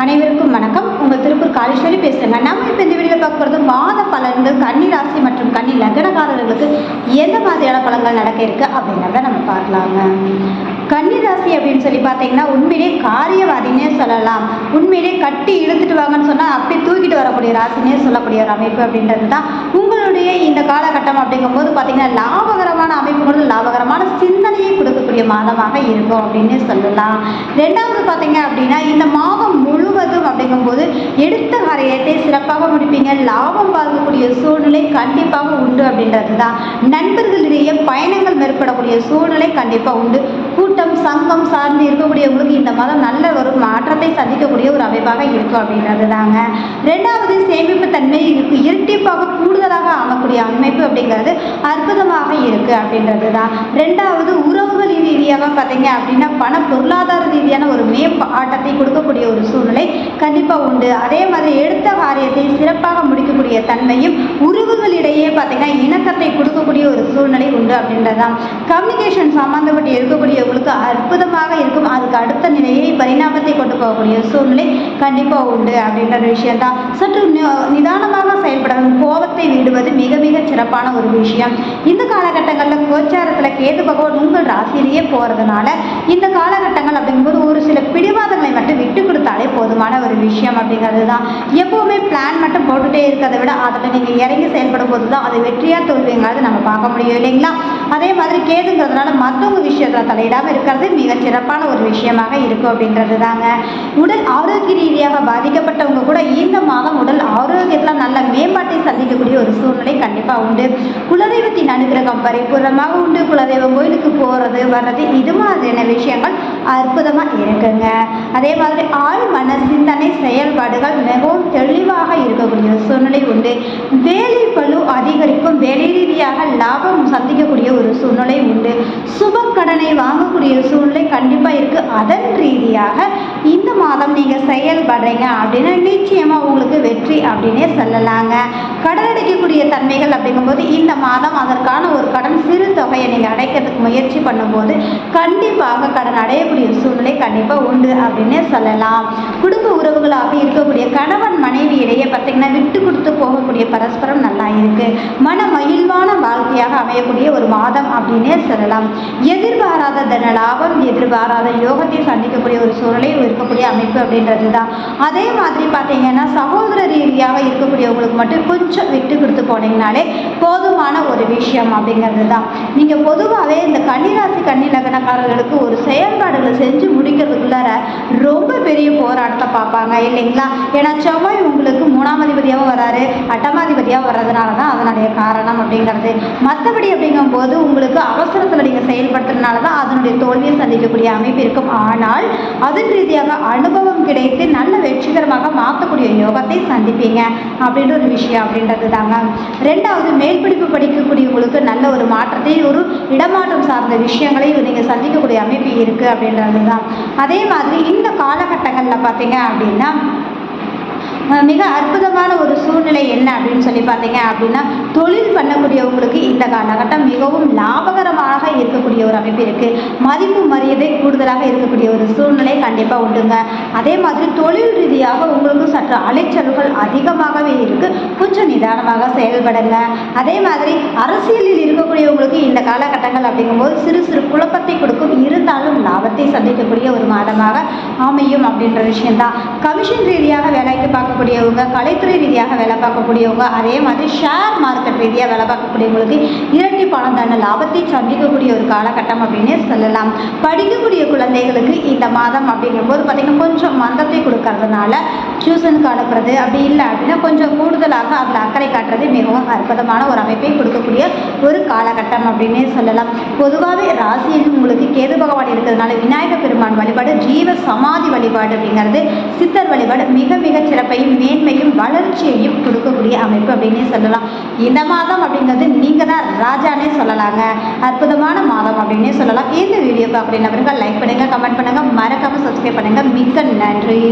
அனைவருக்கும் வணக்கம். உங்கள் திருப்பூர் காலேஸ்வரி பேசுகிறேங்க நம்ம இப்போ இந்த வீடியோவில் பார்க்க போகிறது மாத பலன்கள் கன்னி ராசி மற்றும் கன்னி லக்னக்காரர்களுக்கு எந்த மாதிரியான பலன்கள் நடக்க இருக்குது அப்படிங்கிறத நம்ம பார்க்கலாங்க. கன்னி ராசி அப்படின்னு சொல்லி பார்த்தீங்கன்னா உண்மையிலேயே காரியவாதினே சொல்லலாம். உண்மையிலே கட்டி இழுத்துட்டு வாங்கன்னு சொன்னால் அப்படியே தூக்கிட்டு வரக்கூடிய ராசினே சொல்லக்கூடிய ஒரு அமைப்பு அப்படின்றது தான் உங்களுடைய இந்த காலகட்டம் அப்படிங்கும்போது பார்த்தீங்கன்னா லாபகரமான அமைப்புகளும் லாபகரமான சிந்தனையை கொடுக்கக்கூடிய மாதமாக இருக்கும் அப்படின்னு சொல்லலாம். ரெண்டாவது பார்த்தீங்க அப்படின்னா இந்த மா போது எடுத்த காரியத்தை சிறப்பாக முடிப்பீங்க. லாபம் பார்க்கக்கூடிய சூழ்நிலை கண்டிப்பாக உண்டு அப்படின்றது தான் நண்பர்களிடையே பயணங்கள் மேற்படக்கூடிய சூழ்நிலை கண்டிப்பாக உண்டு. கூட்டம் சங்கம் சார்ந்து இருக்கக்கூடியவங்களுக்கு இந்த மாதம் நல்ல ஒரு மாற்றத்தை சந்திக்கக்கூடிய ஒரு அமைப்பாக இருக்கும் அப்படின்றது தாங்க ரெண்டாவது சேமிப்பு தன்மை இருக்கு. இரட்டிப்பாக கூடுதலாக ஆகக்கூடிய அமைப்பு அப்படிங்கிறது அற்புதமாக இருக்கு அப்படின்றது தான் ரெண்டாவது உறவுகள் ரீதியாக பார்த்தீங்க அப்படின்னா பண பொருளாதார ரீதியான ஒரு மேம்பாட்டத்தை கொடுக்கக்கூடிய ஒரு சூழ்நிலை கண்டிப்பாக உண்டு. அதே மாதிரி எடுத்த காரியத்தை சிறப்பாக முடிக்கக்கூடிய தன்மையும் உறவுகளிடையே பார்த்தீங்கன்னா இணக்கத்தை கொடுக்கக்கூடிய ஒரு சூழ்நிலை உண்டு அப்படின்றது தான் கம்யூனிகேஷன் சம்மந்தப்பட்டு இருக்கக்கூடியவங்களுக்கு அற்புதமாக இருக்கும். அதுக்கு அடுத்த நிலையை பரிணாமத்தை கொண்டு போகக்கூடிய சூழ்நிலை கண்டிப்பாக உண்டு அப்படின்ற ஒரு விஷயம்தான். சற்று நிதானமாக செயல்படணும். கோபத்தை விடுவது மிக மிக சிறப்பான ஒரு விஷயம். இந்த காலகட்டங்களில் கோச்சாரத்தில் கேது பகவான் உங்கள் ராசியிலேயே போகிறதுனால இந்த காலகட்டங்கள் அப்படிங்கும்போது ஒரு சில பிடிவாதங்களை மட்டும் விட்டு கொடுத்தாலே போதுமான ஒரு விஷயம். அப்படிங்கிறது தான் எப்போவுமே பிளான் மட்டும் போட்டுகிட்டே இருக்கிறத விட அதில் நீங்கள் இறங்கி செயல்படும் போது தான் அது வெற்றியாக தோல்விங்கிறது நம்ம பார்க்க முடியும் இல்லைங்களா? அதே மாதிரி கேதுங்கிறதுனால மற்றவங்க விஷயத்தில் தலையிடாமல் இருக்கிறது மிக சிறப்பான ஒரு விஷயமாக இருக்கும் அப்படின்றது தாங்க உடல் ஆரோக்கிய ரீதியாக பாதிக்கப்பட்டவங்க கூட இந்த மாதம் உடல் ஆரோக்கியத்தில் நல்ல மேம்பாட்டை சந்திக்கக்கூடிய ஒரு சூழ்நிலை கண்டிப்பாக உண்டு. குலதெய்வத்தின் அனுகிரகம் பரிபூர்ணமாக உண்டு. குலதெய்வம் கோயிலுக்கு போகிறது வர்றது இது மாதிரியான விஷயங்கள் அற்புதமாக இருக்குங்க. அதே மாதிரி ஆள் மன சிந்தனை செயல்பாடுகள் மிகவும் தெளிவாக இருக்கக்கூடிய ஒரு சூழ்நிலை உண்டு. வேலை பளு அதிகரிக்கும் வேலை ரீதியாக லாபம் சந்திக்கக்கூடிய ஒரு சூழ்நிலை உண்டு. சுப கடனை வாங்கக்கூடிய சூழ்நிலை கண்டிப்பாக இருக்குது அதன் ரீதியாக இந்த மாதம் நீங்கள் செயல்படுறீங்க அப்படின்னா நிச்சயமாக உங்களுக்கு வெற்றி அப்படின்னே சொல்லலாங்க. கடன் அடைக்கக்கூடிய தன்மைகள் அப்படிங்கும்போது இந்த மாதம் அதற்கான ஒரு கடன் சிறு தொகையை நீங்கள் அடைக்கிறதுக்கு முயற்சி பண்ணும்போது கண்டிப்பாக கடன் அடையக்கூடிய சூழ்நிலை கண்டிப்பாக உண்டு அப்படின்னே சொல்லலாம். குடும்ப உங்களாக இருக்கக்கூடிய கணவன் மனைவி இடையே பார்த்தீங்கன்னா விட்டு கொடுத்து போகக்கூடிய பரஸ்பரம் நல்லா இருக்கு. மன மகிழ்வான வாழ்க்கையாக அமையக்கூடிய ஒரு மாதம் அப்படின்னே சொல்லலாம். எதிர்பாராத தன லாபம் எதிர்பாராத யோகத்தை சந்திக்கக்கூடிய ஒரு சூழலை இருக்கக்கூடிய அமைப்பு அப்படின்றது தான் அதே மாதிரி பார்த்தீங்கன்னா சகோதர ரீதியாக இருக்கக்கூடியவங்களுக்கு மட்டும் கொஞ்சம் விட்டு கொடுத்து போனீங்கனாலே போதுமான ஒரு விஷயம் அப்படிங்கிறது தான் நீங்கள் பொதுவாகவே இந்த கன்னிராசி கன்னி லக்னக்காரர்களுக்கு ஒரு செயல்பாடுகளை செஞ்சு முடிக்கிறதுக்குள்ளார ரொம்ப பெரிய போராட்டத்தை பார்ப்பாங்க. இல்லைங்களா? ஏன்னா செவ்வாய் உங்களுக்கு மூணாம் அதிபதியாகவும் வராரு அட்டமாதிபதியாக வர்றதுனால தான் அதனுடைய காரணம் அப்படிங்கிறது. மற்றபடி அப்படிங்கும்போது உங்களுக்கு அவசரத்தில் நீங்கள் செயல்படுத்துறதுனால தான் அதனுடைய தோல்வியை சந்திக்கக்கூடிய அமைப்பு இருக்கும். ஆனால் அதன் ரீதியாக அனுபவம் கிடைத்து நல்ல வெற்றிகரமாக மாற்றக்கூடிய யோகத்தை சந்திப்பீங்க அப்படின்ற ஒரு விஷயம் அப்படின்றது தாங்க. ரெண்டாவது மேல் படிப்பு படிக்கக்கூடியவங்களுக்கு நல்ல ஒரு மாற்றத்தை ஒரு இடமாற்றம் சார்ந்த விஷயங்களை நீங்கள் சந்திக்கக்கூடிய அமைப்பு இருக்குது அப்படின்றது தான் அதே மாதிரி இந்த காலகட்டங்களில் பார்த்தீங்க அப்படின்னா மிக அற்புதமான ஒரு சூழ்நிலை என்ன அப்படின்னு சொல்லி பார்த்தீங்க அப்படின்னா தொழில் பண்ணக்கூடியவங்களுக்கு இந்த காலகட்டம் மிகவும் லாபகரமாக இருக்கக்கூடிய ஒரு அமைப்பு இருக்குது மதிப்பு மரியாதை கூடுதலாக இருக்கக்கூடிய ஒரு சூழ்நிலை கண்டிப்பாக உண்டுங்க. அதே மாதிரி தொழில் ரீதியாக மற்ற அலைச்சல்கள் அதிகமாகவே இருக்குது கொஞ்சம் நிதானமாக செயல்படுங்க. அதே மாதிரி அரசியலில் இருக்கக்கூடியவங்களுக்கு இந்த காலகட்டங்கள் அப்படிங்கும்போது சிறு சிறு குழப்பத்தை கொடுக்கும். இருந்தாலும் லாபத்தை சந்திக்கக்கூடிய ஒரு மாதமாக அமையும் அப்படின்ற விஷயந்தான் கமிஷன் ரீதியாக வேலைக்கு பார்க்கக்கூடியவங்க கலைத்துறை ரீதியாக வேலை பார்க்கக்கூடியவங்க அதே மாதிரி ஷேர் மார்க்கெட் ரீதியாக வேலை பார்க்கக்கூடியவங்களுக்கு இரட்டி பணம் தான லாபத்தை சந்திக்கக்கூடிய ஒரு காலகட்டம் அப்படின்னே சொல்லலாம். படிக்கக்கூடிய குழந்தைகளுக்கு இந்த மாதம் அப்படிங்கும்போது பார்த்திங்கன்னா கொஞ்சம் மந்தத்தை கொடுக்கறதுனால டியூசன் டியூஷனுக்கு அனுப்புறது அப்படி இல்லை அப்படின்னா கொஞ்சம் கூடுதலாக அதில் அக்கறை காட்டுறது மிகவும் அற்புதமான ஒரு அமைப்பை கொடுக்கக்கூடிய ஒரு காலகட்டம் அப்படின்னே சொல்லலாம். பொதுவாகவே ராசியில் உங்களுக்கு கேது பகவான் இருக்கிறதுனால விநாயக பெருமான் வழிபாடு ஜீவ சமாதி வழிபாடு அப்படிங்கிறது சித்தர் வழிபாடு மிக மிக சிறப்பையும் மேன்மையும் வளர்ச்சியையும் கொடுக்கக்கூடிய அமைப்பு அப்படின்னே சொல்லலாம். இந்த மாதம் அப்படிங்கிறது நீங்கள் தான் ராஜானே சொல்லலாங்க. அற்புதமான மாதம் அப்படின்னே சொல்லலாம். இந்த வீடியோ பார்க்குற நபர்கள் லைக் பண்ணுங்கள் கமெண்ட் பண்ணுங்கள் மறக்காமல் சப்ஸ்கிரைப் பண்ணுங்கள் மிக்க நன்றி.